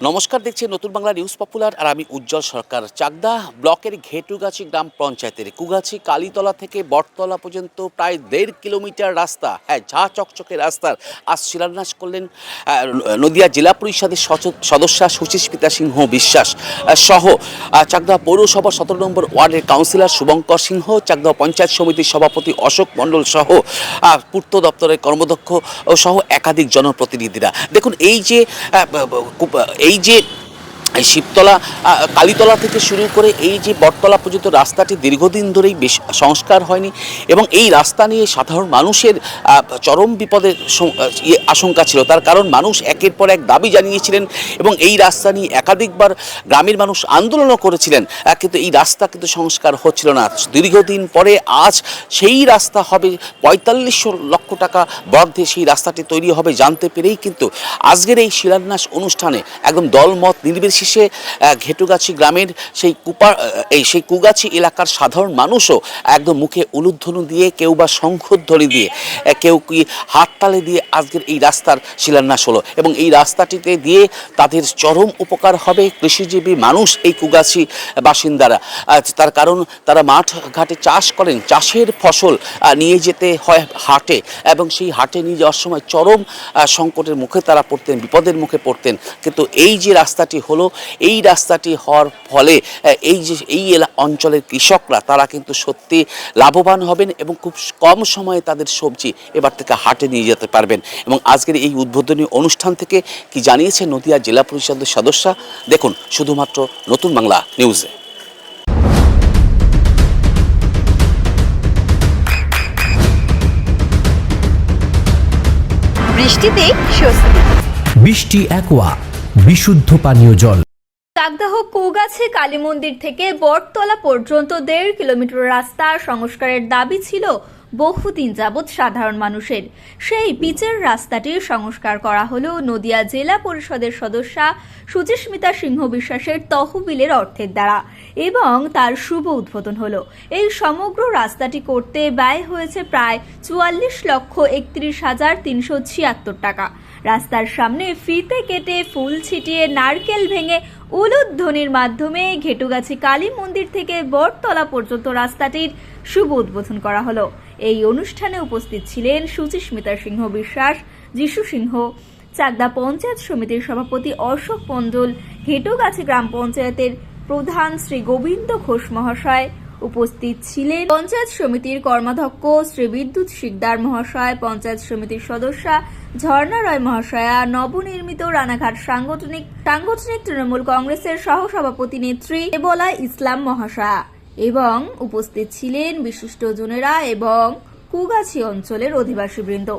নমস্কার দেখছি নতুন বাংলা নিউজ পপুলার আর আমি উজ্জ্বল সরকার। চাকদা ব্লকের ঘেটুগাছি গ্রাম পঞ্চায়েতের কুগাছি কালীতলা থেকে বটতলা পর্যন্ত প্রায় দেড় কিলোমিটার রাস্তা হ্যাঁ ঝা চকচকে রাস্তার আজ শিলান্যাস করলেন নদিয়া জেলা পরিষদের সদস্যা সুচিস্মিতা সিংহ বিশ্বাস সহ চাকদা পৌরসভা সতেরো নম্বর ওয়ার্ডের কাউন্সিলর শুভঙ্কর সিংহ, চাকদা পঞ্চায়েত সমিতির সভাপতি অশোক মণ্ডল সহ পূর্ত দপ্তরের কর্মদক্ষ সহ একাধিক জনপ্রতিনিধিরা। দেখুন, এই যে এই যে এই শিবতলা কালীতলা থেকে শুরু করে এই যে বটতলা পর্যন্ত রাস্তাটি দীর্ঘদিন ধরেই বেশ সংস্কার হয়নি এবং এই রাস্তা নিয়ে সাধারণ মানুষের চরম বিপদের ইয়ে আশঙ্কা ছিল। তার কারণ মানুষ একের পর এক দাবি জানিয়েছিলেন এবং এই রাস্তা নিয়ে একাধিকবার গ্রামের মানুষ আন্দোলনও করেছিলেন। কিন্তু এই রাস্তা কিন্তু সংস্কার হচ্ছিল না। দীর্ঘদিন পরে আজ সেই রাস্তা হবে, পঁয়তাল্লিশশো লক্ষ টাকা বরাদ্দে সেই রাস্তাটি তৈরি হবে জানতে পেরেই কিন্তু আজকের এই শিলান্যাস অনুষ্ঠানে একদম দলমত, নির্বিশেষে আহ, ঘেটুগাছি গ্রামের সেই কুপা এই সেই কুগাছি এলাকার সাধারণ মানুষও একদম মুখে উলুধ্বনু দিয়ে কেউ বা শঙ্খধ্বনি দিয়ে কেউ কি হাততালি দিয়ে আজকের এই রাস্তার শিলান্যাস হলো। এবং এই রাস্তাটিতে দিয়ে তাদের চরম উপকার হবে কৃষিজীবী মানুষ এই কুগাছি বাসিন্দারা। তার কারণ তারা মাঠ ঘাটে চাষ করেন চাষের ফসল নিয়ে যেতে হয় হাটে। এবং সেই হাটে নিয়ে যাওয়ার সময় চরম সংকটের মুখে তারা পড়তেন বিপদের মুখে পড়তেন। কিন্তু এই যে রাস্তাটি হলো এই রাস্তাটি হওয়ার ফলে এই যে এই এলা অঞ্চলের কৃষকরা তারা কিন্তু সত্যি লাভবান হবেন এবং খুব কম সময়ে তাদের সবজি এবার থেকে হাটে নিয়ে যেতে পারবেন। এবং আজকের এই উদ্বোধনী অনুষ্ঠান থেকে কি জানিয়েছে নদিয়া জেলা পরিষদের সদস্যা? দেখুন শুধুমাত্র নতুন বাংলা নিউজে। বৃষ্টিতেই স্বস্তি। বৃষ্টি অ্যাকোয়া বিশুদ্ধ পানীয় জল। চাকদাহ কৌগাছি কালী মন্দির থেকে বটতলা পর্যন্ত দেড় কিলোমিটার রাস্তা সংস্কারের দাবি ছিল বহুদিন যাবৎ সাধারণ মানুষের। সেই পিচের রাস্তাটির সংস্কার করা হলো নদিয়া জেলা পরিষদের সদস্যা সুচিস্মিতা সিংহ বিশ্বাসের তহবিলের অর্থের দ্বারা এবং তার শুভ উদ্বোধন হলো। এই সমগ্র রাস্তাটি করতে ব্যয় হয়েছে প্রায় চুয়াল্লিশ লক্ষ একত্রিশ হাজার তিনশো ছিয়াত্তর টাকা। রাস্তার সামনে ফিতে কেটে ফুল ছিটিয়ে নারকেল ভেঙে উলুধ্বনির মাধ্যমে ঘেটুগাছি কালী মন্দির থেকে বটতলা পর্যন্ত রাস্তাটির শুভ উদ্বোধন করা হলো। এই অনুষ্ঠানে উপস্থিত ছিলেন সুচিস্মিতা সিংহ বিশ্বাস, যিশু সিংহ, চাকদা পঞ্চায়েত সমিতির সভাপতি অশোক মণ্ডল ঘেটুগাছি গ্রাম পঞ্চায়েতের প্রধান শ্রী গোবিন্দ ঘোষ মহাশয় উপস্থিত ছিলেন পঞ্চায়েত সমিতির কর্মাধ্যক্ষ শ্রী বিদ্যুৎ শিকদার মহাশয়, পঞ্চায়েত সমিতির সদস্যা ঝর্ণা রায় মহাশয়া, নবনির্মিত রানাঘাট সাংগঠনিক সাংগঠনিক তৃণমূল কংগ্রেসের সহসভাপতি নেত্রী এবলা ইসলাম মহাশয়া এবং উপস্থিত ছিলেন বিশিষ্টজনেরা এবং কুগাছি অঞ্চলের অধিবাসীবৃন্দ।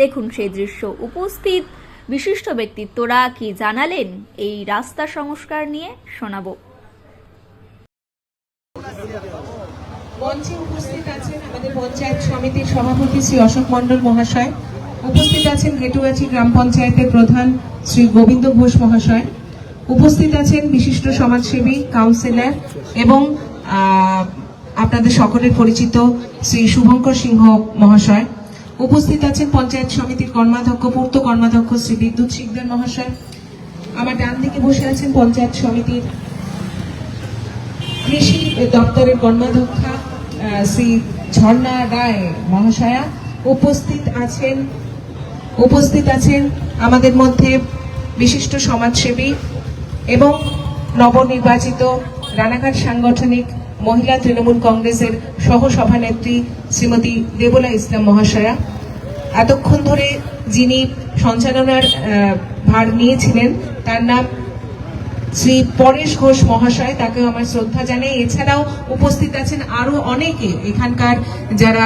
দেখুন সেই দৃশ্য। উপস্থিত বিশিষ্ট ব্যক্তিত্বরা কি জানালেন? এই রাস্তা সংস্কার নিয়ে শোনাবো। মঞ্চে উপস্থিত আছেন আমাদের পঞ্চায়েত সমিতির সভাপতি শ্রী অশোক মণ্ডল মহাশয়, উপস্থিত আছেন ঘেটুগাছি গ্রাম পঞ্চায়েতের প্রধান শ্রী গোবিন্দ ঘোষ মহাশয়, উপস্থিত আছেন বিশিষ্ট সমাজসেবী কাউন্সিলর এবং আপনাদের সকলের পরিচিত শ্রী শুভঙ্কর সিংহ মহাশয়, উপস্থিত আছেন পঞ্চায়েত সমিতির কর্মাধ্যক্ষ, পূর্ত কর্মাধ্যক্ষ শ্রী বিদ্যুৎ শিকদার মহাশয়, আমার ডান দিকে বসে আছেন পঞ্চায়েত সমিতির কৃষি দপ্তরের কর্মাধ্যক্ষা শ্রী ঝর্ণা রায় মহাশয়া উপস্থিত আছেন উপস্থিত আছেন আমাদের মধ্যে বিশিষ্ট সমাজসেবী এবং নবনির্বাচিত রানাঘাট সাংগঠনিক মহিলা তৃণমূল কংগ্রেসের সহ সভানেত্রী শ্রীমতী দেবলা ইসলাম মহাশয়া। এতক্ষণ ধরে যিনি সঞ্চালনার ভার নিয়েছিলেন, তার নাম শ্রী পরেশ ঘোষ মহাশয়, তাকেও আমার শ্রদ্ধা জানাই। এছাড়াও উপস্থিত আছেন আরও অনেকে। এখানকার যারা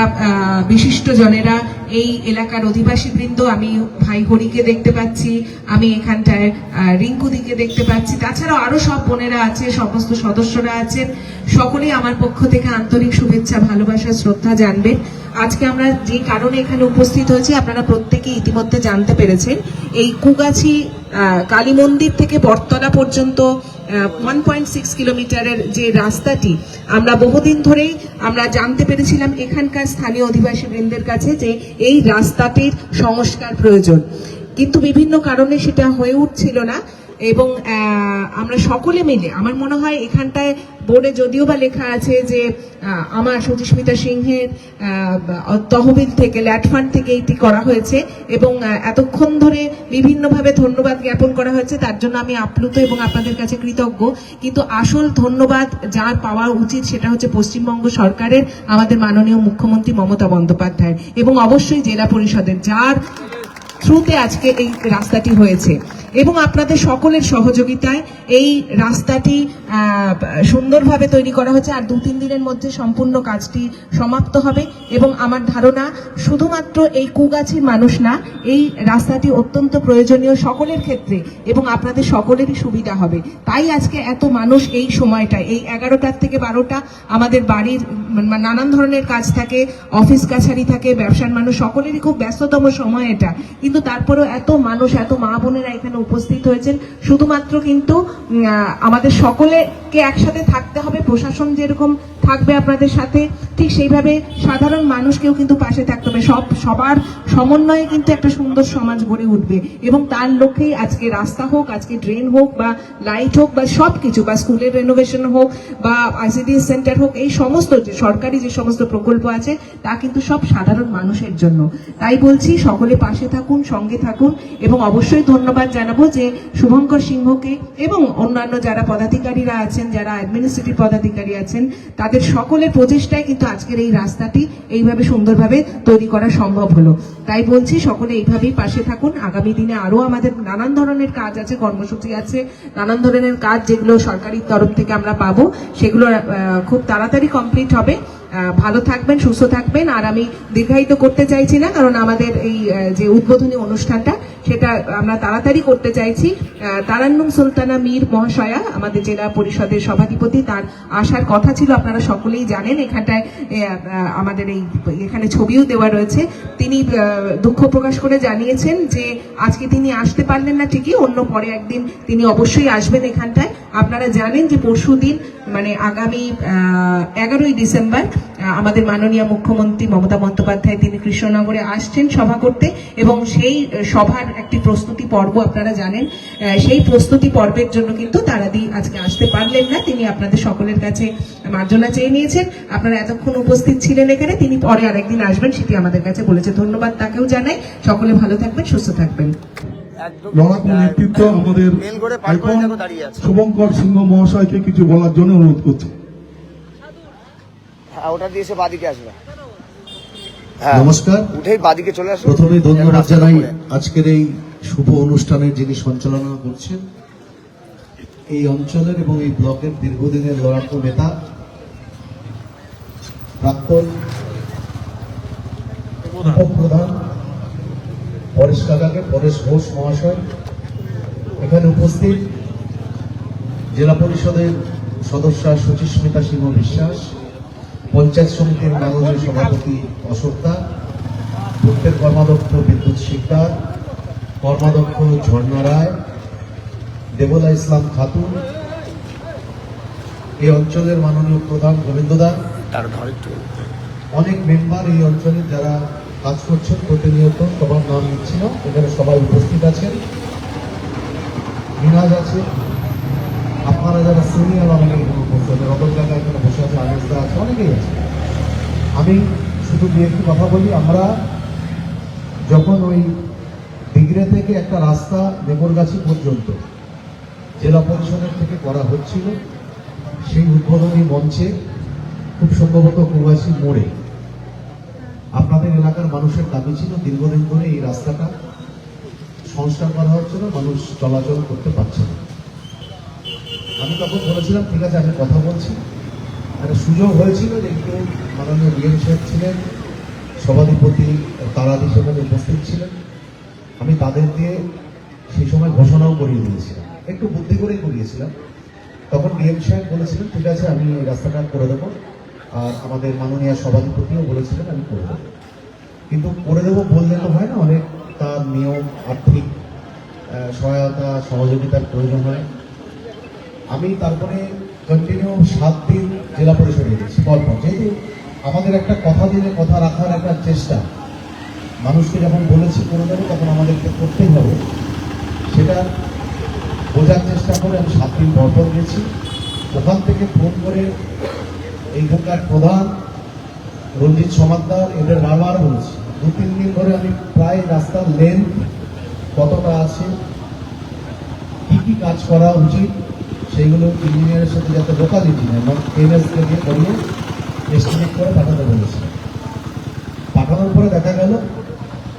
বিশিষ্ট জনেরা, এই এলাকার অধিবাসী বৃন্দ আমি ভাই হরিকে দেখতে পাচ্ছি, আমি এখানটায় রিঙ্কুদিকে দেখতে পাচ্ছি। তাছাড়াও আরও সব বোনেরা আছে, সমস্ত সদস্যরা আছেন। সকলেই আমার পক্ষ থেকে আন্তরিক শুভেচ্ছা, ভালোবাসা, শ্রদ্ধা জানবেন। আজকে আমরা যে কারণে এখানে উপস্থিত হয়েছি, আপনারা প্রত্যেকে ইতিমধ্যে জানতে পেরেছেন, এই কুগাছি কালী মন্দির থেকে বটতলা পর্যন্ত ওয়ান পয়েন্ট সিক্স কিলোমিটারের যে রাস্তাটি, আমরা বহুদিন ধরেই আমরা জানতে পেরেছিলাম এখানকার স্থানীয় অধিবাসী বৃন্দের কাছে যে এই রাস্তাটির সংস্কার প্রয়োজন। কিন্তু বিভিন্ন কারণে সেটা হয়ে উঠছিল না এবং আমরা সকলে মিলে, আমার মনে হয় এখানটায় বোর্ডে যদিও বা লেখা আছে যে আমার সুচিস্মিতা সিংহের তহবিল থেকে, ল্যাট ফান্ড থেকে এটি করা হয়েছে এবং এতক্ষণ ধরে বিভিন্নভাবে ধন্যবাদ জ্ঞাপন করা হয়েছে। তার জন্য আমি আপ্লুত এবং আপনাদের কাছে কৃতজ্ঞ। কিন্তু আসল ধন্যবাদ যার পাওয়া উচিত সেটা হচ্ছে পশ্চিমবঙ্গ সরকারের, আমাদের মাননীয় মুখ্যমন্ত্রী মমতা বন্দ্যোপাধ্যায় এবং অবশ্যই জেলা পরিষদের, যার থ্রুতে আজকে এই রাস্তাটি হয়েছে। এবং আপনাদের সকলের সহযোগিতায় এই রাস্তাটি সুন্দরভাবে তৈরি করা হচ্ছে। আর দু তিন দিনের মধ্যে সম্পূর্ণ কাজটি সমাপ্ত হবে। এবং আমার ধারণা, শুধুমাত্র এই কুগাছির মানুষ না, এই রাস্তাটি অত্যন্ত প্রয়োজনীয় সকলের ক্ষেত্রে এবং আপনাদের সকলেরই সুবিধা হবে। তাই আজকে এত মানুষ এই সময়টায়, এই এগারোটার থেকে বারোটা আমাদের বাড়ির নানান ধরনের কাজ থাকে, অফিস কাছারি থাকে, ব্যবসার মানুষ, সকলেরই খুব ব্যস্ততম সময় এটা। কিন্তু তারপরেও এত মানুষ, এত মা বোনেরা এখানে উপস্থিত হয়েছেন। শুধুমাত্র কিন্তু আমাদের সকলেকে একসাথে থাকতে হবে। প্রশাসন যেরকম থাকবে আপনাদের সাথে, ঠিক সেইভাবে সাধারণ মানুষকেও কিন্তু পাশে থাকতে হবে। সব, সবার সমন্বয়ে কিন্তু একটা সুন্দর সমাজ গড়ে উঠবে। এবং তার লক্ষ্যেই আজকে রাস্তা হোক, আজকে ড্রেন হোক, বা লাইট হোক, বা সব কিছু বা স্কুলের রেনোভেশন হোক, বা আইসিডিএস সেন্টার হোক, এই সমস্ত যে সরকারি যে সমস্ত প্রকল্প আছে, তা কিন্তু সব সাধারণ মানুষের জন্য। তাই বলছি, সকলে পাশে থাকুন, সঙ্গে থাকুন, এবং অবশ্যই ধন্যবাদ জানাব। যে শুভঙ্কর সিংহকে এবং অন্যান্য যারা পদাধিকারীরা আছেন, যারা অ্যাডমিনিস্ট্রেটিভ পদাধিকারী আছেন, তাদের সকলের প্রচেষ্টায় কিন্তু আজকের এই রাস্তাটি এইভাবে সুন্দরভাবে তৈরি করা সম্ভব হলো। তাই বলছি, সকলে এইভাবেই পাশে থাকুন। আগামী দিনে আরও আমাদের নানান ধরনের কাজ আছে, কর্মসূচি আছে, নানান ধরনের কাজ যেগুলো সরকারি তরফ থেকে আমরা পাবো, সেগুলো খুব তাড়াতাড়ি কমপ্লিট হবে। ভালো থাকবেন, সুস্থ থাকবেন। আর আমি দীর্ঘায়িত করতে চাইছি না, কারণ আমাদের এই যে উদ্বোধনী অনুষ্ঠানটা সেটা আমরা তাড়াতাড়ি করতে চাইছি। তারান্নুম সুলতানা মীর মহাশয়া, আমাদের জেলা পরিষদের সভাধিপতি, তার আসার কথা ছিল, আপনারা সকলেই জানেন, এখানটায় আমাদের এই, এখানে ছবিও দেওয়া রয়েছে। তিনি দুঃখ প্রকাশ করে জানিয়েছেন যে, আজকে তিনি আসতে পারলেন না ঠিকই, অন্য পরে একদিন তিনি অবশ্যই আসবেন এখানটায়। আপনারা জানেন যে পরশুদিন মানে আগামী এগারোই ডিসেম্বর আমাদের মাননীয় মুখ্যমন্ত্রী মমতা বন্দ্যোপাধ্যায়, তিনি কৃষ্ণনগরে আসছেন সভা করতে এবং সেই সভার একটি প্রস্তুতি পর্ব আপনারা জানেন সেই প্রস্তুতি পর্বের জন্য কিন্তু তারাদি আজকে আসতে পারলেন না। তিনি আপনাদের সকলের কাছে মার্জনা চেয়ে নিয়েছেন। আপনারা এতক্ষণ উপস্থিত ছিলেন এখানে, তিনি পরে আরেকদিন আসবেন, সেটি আমাদের কাছে বলেছে। ধন্যবাদ তাকেও জানাই। সকলে ভালো থাকবেন, সুস্থ থাকবেন। লড়াকু নেতৃত্ব আমাদের। শুভঙ্কর সিংহ মহাশয়কে কিছু বলার জন্য অনুরোধ করছি। হ্যাঁ ওটা দিয়ে এসে বাদিকে আসবে। হ্যাঁ নমস্কার। উঠেই বাদিকে চলে আসবে। প্রথমে ধন্যবাদ জানাই আজকের এই শুভ অনুষ্ঠানের যিনি সঞ্চালনা করছেন এই অঞ্চলের এবং এই ব্লকের দীর্ঘদিনের লড়াকু নেতা প্রাক্তন উপপ্রধান পরেশ কাকাকে পরেশ ঘোষ মহাশয়। এখানে উপস্থিত জেলা পরিষদের সদস্য সুচিস্মিতা সিংহ বিশ্বাস পঞ্চায়েত সমিতির মাননীয় সভাপতি অশোক দা পূর্তের কর্মাধ্যক্ষ বিদ্যুৎ শিকদার কর্মাধ্যক্ষ ঝর্ণা রায় দেবলা ইসলাম খাতুন এই অঞ্চলের মাননীয় প্রধান গোবিন্দ দা। অনেক মেম্বার এই অঞ্চলে যারা কাজ করছেন, প্রতিনিয়ত সবার নাম নিচ্ছিল। এখানে সবাই উপস্থিত আছেন। মিনাজ আছে। আপনারা যারা সিনিয়র অনেকে এখানে উপস্থিত আছেন রতন এখানে বসে আছে আনিসদা আছে, অনেকেই আছে। আমি শুধু দু একটি কথা বলি, আমরা যখন ওই দিগড়ে থেকে একটা রাস্তা নেমরগাছি পর্যন্ত জেলা পরিষদের থেকে করা হচ্ছিল, সেই উদ্বোধনী মঞ্চে খুব সম্ভবত প্রবাসী মোড়ে আপনাদের এলাকার মানুষের দাবি ছিল দীর্ঘদিন ধরে এই রাস্তাটা সংস্কার করা হচ্ছে না, মানুষ চলাচল করতে পারছে না। আমি তখন বলেছিলাম, ঠিক আছে, আমি কথা বলছি। একটা সুযোগ হয়েছিল যে একটু মাননীয় ডিএম সাহেব ছিলেন, সভাধিপতি তারাদি সেখানে উপস্থিত ছিলেন। আমি তাদের দিয়ে সেই সময় ঘোষণাও করিয়ে দিয়েছিলাম। একটু বুদ্ধি করেই করিয়েছিলাম। তখন ডিএম সাহেব বলেছিলেন, ঠিক আছে, আমি এই রাস্তাটা করে দেবো। আর আমাদের মাননীয় সভাধিপতিও বলেছিলেন, আমি করে দেবো। কিন্তু করে দেবো বললে তো হয় না, অনেক তার নিয়ম, আর্থিক সহায়তা, সহযোগিতার প্রয়োজন হয়। আমি তারপরে কন্টিনিউ সাত দিন জেলা পরিষদে গেছি পরপর যেহেতু আমাদের একটা কথা দিলে, কথা রাখার একটা চেষ্টা, মানুষকে যখন বলেছি করে দেবো, তখন আমাদেরকে করতেই হবে। সেটা বোঝার চেষ্টা করে আমি সাত দিন পর পর গেছি। ওখান থেকে ফোন করে এইখানকার প্রধান রঞ্জিত সমাদ্দার, এদের বারবার বলেছি, দু তিন দিন ধরে আমি প্রায় রাস্তার লেন্থ কতটা আছে, কি কি কাজ করা উচিত, সেইগুলো ইঞ্জিনিয়ারের সাথে যাতে লোকাল ইঞ্জিনিয়ার মানে এনএসকে দিয়ে করিয়ে এস্টিমেট করে পাঠাতে বলেছি। পাঠানোর পরে দেখা গেল,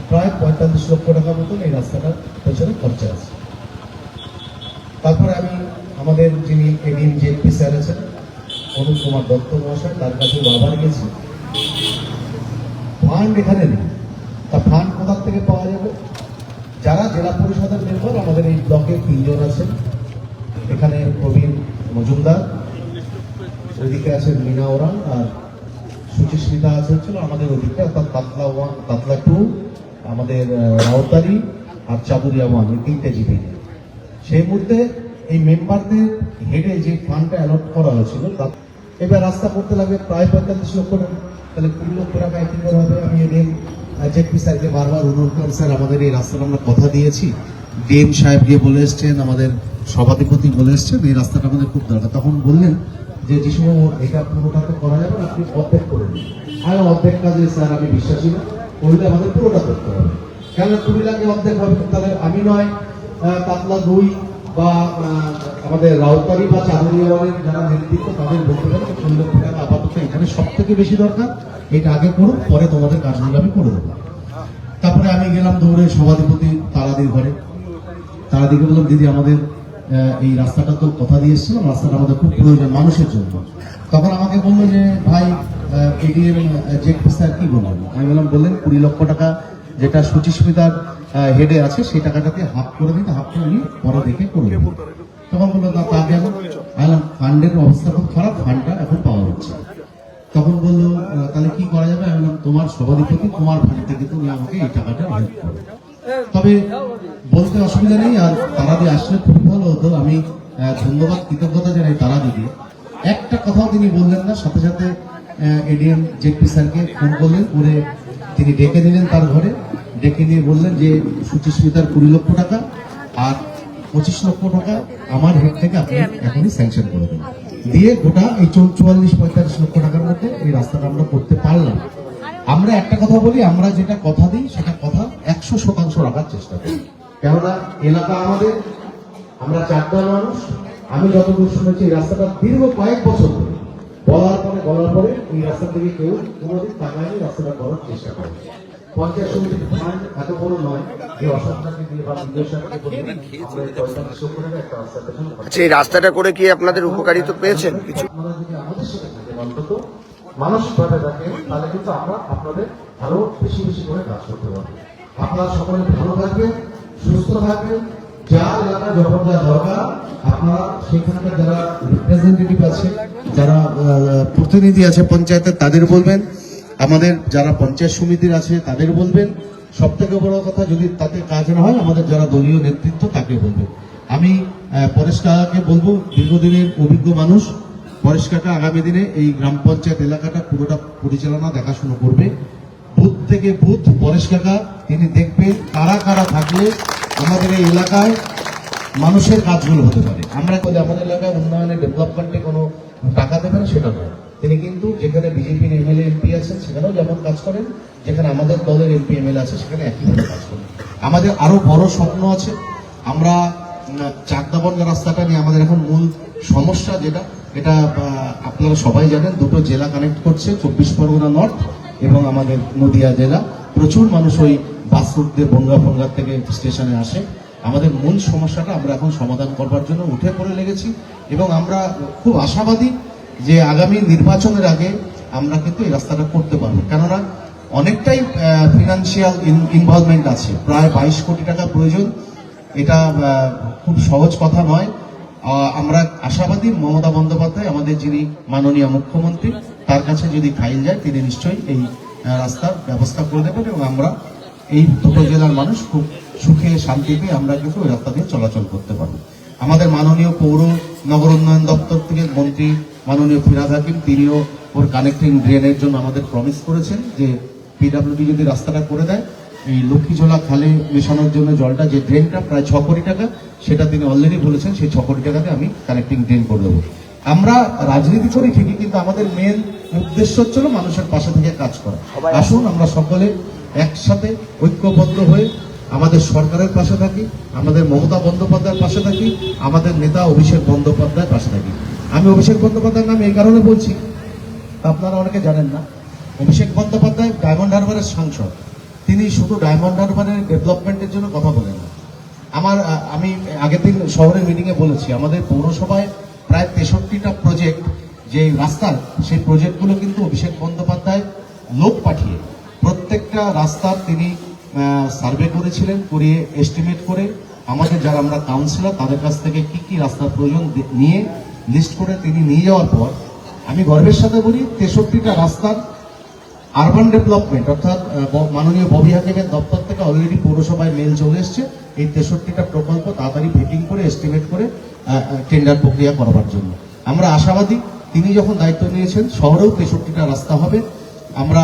প্রায় পঁয়তাল্লিশ লক্ষ টাকা মতন এই রাস্তাটার পেছনে খরচা আছে। তারপরে আমি, আমাদের যিনি এডিএম জেপি স্যার আছেন অনুপ কুমার দত্ত মহাশয় তার কাছে বারবার গেছি। ফান্ড এখানে নেই। তা ফান্ড কোথা থেকে পাওয়া যাবে? যারা জেলা পরিষদের মেম্বার আমাদের এই ব্লকে তিনজন আছেন। এখানে প্রবীণ মজুমদার ওইদিকে আছেন মিনা ওরাং আর সুচিস্মিতা আছে হচ্ছিল আমাদের ওদিকে অর্থাৎ তাতলা ওয়ান তাতলা টু আমাদের আহ, রাউতারি আর চাবুরিয়া ওয়ান এই তিনটে জিপি। সেই মুহূর্তে এই মেম্বারদের হেডে যে ফান্ডটা অ্যালট করা হয়েছিল তা- এবার রাস্তা করতে লাগবে প্রায় পঁয়তাল্লিশ লক্ষ টাকা। তাহলে কুড়ি লক্ষ টাকা কি করে হবে। আমি এদিন জেপি স্যারকে বারবার অনুরোধ করেন স্যার আমাদের এই রাস্তাটা আমরা কথা দিয়েছি। ডিএম সাহেব গিয়ে বলে এসছেন আমাদের সভাধিপতি বলে এসছেন এই রাস্তাটা আমাদের খুব দরকার। তখন বললেন যে যে সময় এটা পুরোটা তো করা যাবে না, আপনি অর্ধেক করে দিন। আমি অর্ধেক কাজে স্যার আমি বিশ্বাসী না। করলে আমাদের পুরোটা করতে হবে। কেন কুড়ি লাখে অর্ধেক হবে তাহলে আমি নয় পাতলা দুই বা আমাদের রাউতারি বা চাঁদুরিয়াওয়ালের যারা নেতৃত্ব, তাদের বলতে কুড়ি লক্ষ টাকা আপাতত এখানে সব থেকে বেশি দরকার। এটা আগে করুন, পরে তোমাদের কাজগুলো আমি করে দেবো। তারপরে আমি গেলাম দৌড়ে সভাধিপতি তারাদির ঘরে। তারাদিকে বললাম, দিদি, আমাদের এই রাস্তাটা তো কথা দিয়ে এসেছিলাম রাস্তাটা আমাদের খুব প্রয়োজন মানুষের জন্য। তখন আমাকে বলল যে, ভাই এডিএম জেক স্যার কি বললেন আমি বললাম, বললেন কুড়ি লক্ষ টাকা যেটা সুচিস্মিতার হেডে আছে, সেই টাকাটাকে হাফ করে দিন, হাফ করে নিয়ে পরে দেখে করে তখন বলল, না, তা আমি ফান্ডের অবস্থা খুব খারাপ ফান্ডটা এখন পাওয়া যাচ্ছে। তখন বলল তাহলে কি করা যাবে? আমি বললাম, তোমার সভাধিপতি, তোমার ফান্ড থেকে তুমি আমাকে এই টাকাটা হেল্প করো তবে বলতে অসুবিধা নেই, আর তারা দিয়ে আসলে খুবই ভালো হতো। আমি ধন্যবাদ, কৃতজ্ঞতা জানাই তারা দিদি একটা কথাও তিনি বললেন না, সাথে সাথে এডিএম জেপি স্যারকে ফোন করলেন, করে তিনি ডেকে নিলেন তার ঘরে। ডেকে নিয়ে বললেন যে সুচিস্মিতার কুড়ি লক্ষ টাকা আর পঁচিশ লক্ষ টাকা আমার হেড থেকে আপনি এখনই স্যাংশন করে দেন দিয়ে গোটা এই চৌ- চুয়াল্লিশ, পঁয়তাল্লিশ লক্ষ টাকার মধ্যে এই রাস্তাটা আমরা করতে পারলাম। আমরা একটা কথা বলি, আমরা যেটা কথা দিই সেটা কথা একশো শতাংশ রাখার চেষ্টা করি। কেননা এলাকা আমাদের, আমরা চারদল মানুষ। আমি যতদূর শুনেছি এই রাস্তাটা দীর্ঘ কয়েক বছর ধরে বলার পরে বলার পরে এই রাস্তা থেকে কেউ কোনোদিন টাকায়নি রাস্তাটা করার চেষ্টা করে। পঞ্চায়েত সমিতির ফান্ড এত বড় নয় যে দিয়ে বা আচ্ছা এই রাস্তাটা করে কি আপনাদের উপকারিতা পেয়েছেন কিছু? আপনারা যদি আমাদের সাথে থাকেন অন্তত মানসিকভাবে থাকেন তাহলে কিন্তু আমরা আপনাদের আরও বেশি বেশি করে কাজ করতে পারব। আপনারা সকলে ভালো থাকবেন সুস্থ থাকবেন। যার এলাকা যখন যা দরকার, আপনারা সেখানকার যারা রিপ্রেজেন্টেটিভ আছে, যারা প্রতিনিধি আছে পঞ্চায়েতের তাদের বলবেন। আমাদের যারা পঞ্চায়েত সমিতির আছে, তাদের বলবেন। সব থেকে বড় কথা, যদি তাতে কাজ না হয়, আমাদের যারা দলীয় নেতৃত্ব, তাকে বলবেন। আমি পরেশ কাকাকে বলব, দীর্ঘদিনের অভিজ্ঞ মানুষ। পরেশ কাকা আগামী দিনে এই গ্রাম পঞ্চায়েত এলাকাটা পুরোটা পরিচালনা, দেখাশুনো করবে। বুথ থেকে বুথ পরেশ কাকা, তিনি দেখবেন কারা কারা থাকলে আমাদের এই এলাকায় মানুষের কাজগুলো হতে পারে। আমরা বলি আমাদের এলাকায় উন্নয়নে ডেভেলপমেন্টে কোনো টাকা দেবে না, সেটা নয়। তিনি কিন্তু যেখানে বিজেপির এমএলএ এমপি আছেন, সেখানেও যেমন কাজ করেন, যেখানে আমাদের দলের এমপি এমএলএ আছে, সেখানে একইভাবে কাজ করেন। আমাদের আরও বড় স্বপ্ন আছে, আমরা চাকদাবন রাস্তাটা নিয়ে আমাদের এখন মূল সমস্যা যেটা, এটা আপনারা সবাই জানেন, দুটো জেলা কানেক্ট করছে, চব্বিশ পরগনা নর্থ এবং আমাদের নদিয়া জেলা। প্রচুর মানুষ ওই বাস রুট দিয়ে বনগা ফনগা থেকে স্টেশনে আসে। আমাদের মূল সমস্যাটা আমরা এখন সমাধান করবার জন্য উঠে পড়ে লেগেছি এবং আমরা খুব আশাবাদী যে আগামী নির্বাচনের আগে আমরা কিন্তু এই রাস্তাটা করতে পারব। কেননা অনেকটাই ফিনান্সিয়াল ইনভলভমেন্ট আছে। প্রায় বাইশ কোটি টাকা প্রয়োজন। এটা খুব সহজ কথা নয়। আমরা আশাবাদী মমতা বন্দ্যোপাধ্যায়, আমাদের যিনি মাননীয় মুখ্যমন্ত্রী, তার কাছে যদি ফাইল যায়, তিনি নিশ্চয়ই এই রাস্তার ব্যবস্থা করে দেবেন এবং আমরা এই দুটো জেলার মানুষ খুব সুখে শান্তিতে আমরা কিন্তু ওই রাস্তা দিয়ে চলাচল করতে পারব। আমাদের মাননীয় পৌর নগর উন্নয়ন দপ্তর থেকে মন্ত্রী মাননীয় ফিরাদ হাকিম তিনিও ওর কানেক্টিং ড্রেনের জন্য আমাদের প্রমিস করেছেন যে পিডাব্লিউডি যদি রাস্তাটা করে দেয় এই লক্ষ্মীঝোলা খালে মেশানোর জন্য জলটা যে ড্রেনটা প্রায় ছ কোটি টাকা সেটা তিনি অলরেডি বলেছেন সেই ছ কোটি টাকাতে আমি কানেক্টিং ড্রেন করে দেবো। আমরা রাজনীতি করি ঠিকই কিন্তু আমাদের মেন উদ্দেশ্য হচ্ছিল মানুষের পাশে থেকে কাজ করা। আসুন আমরা সকলে একসাথে ঐক্যবদ্ধ হয়ে আমাদের সরকারের পাশে থাকি, আমাদের মমতা বন্দ্যোপাধ্যায়ের পাশে থাকি, আমাদের নেতা অভিষেক বন্দ্যোপাধ্যায়ের পাশে থাকি। আমি অভিষেক বন্দ্যোপাধ্যায়ের নাম এই কারণে বলছি আপনারা অনেকে জানেন না। অভিষেক বন্দ্যোপাধ্যায় ডায়মন্ড হারবারের সাংসদ। তিনি শুধু ডায়মন্ড হারবারের ডেভেলপমেন্টের জন্য কথা বলেন আমার আমি আগের দিন শহরের মিটিংয়ে বলেছি, আমাদের পৌরসভায় প্রায় তেষট্টিটা প্রজেক্ট যে রাস্তার, সেই প্রজেক্টগুলো কিন্তু অভিষেক বন্দ্যোপাধ্যায় লোক পাঠিয়ে প্রত্যেকটা রাস্তার তিনি সার্ভে করেছিলেন, করিয়ে এস্টিমেট করে আমাদের যারা আমরা কাউন্সিলর তাদের কাছ থেকে কি কি রাস্তার প্রয়োজন নিয়ে লিস্ট করে তিনি নিয়ে যাওয়ার পর, আমি গর্বের সাথে বলি, তেষট্টিটা রাস্তার আরবান ডেভেলপমেন্ট অর্থাৎ মাননীয় ববি হাকিমের দপ্তর থেকে অলরেডি পৌরসভায় মেল চলে এসছে, এই তেষট্টিটা প্রকল্প তাড়াতাড়ি ভেটিং করে এস্টিমেট করে টেন্ডার প্রক্রিয়া করবার জন্য। আমরা আশাবাদী, তিনি যখন দায়িত্ব নিয়েছেন, শহরেও তেষট্টিটা রাস্তা হবে। আমরা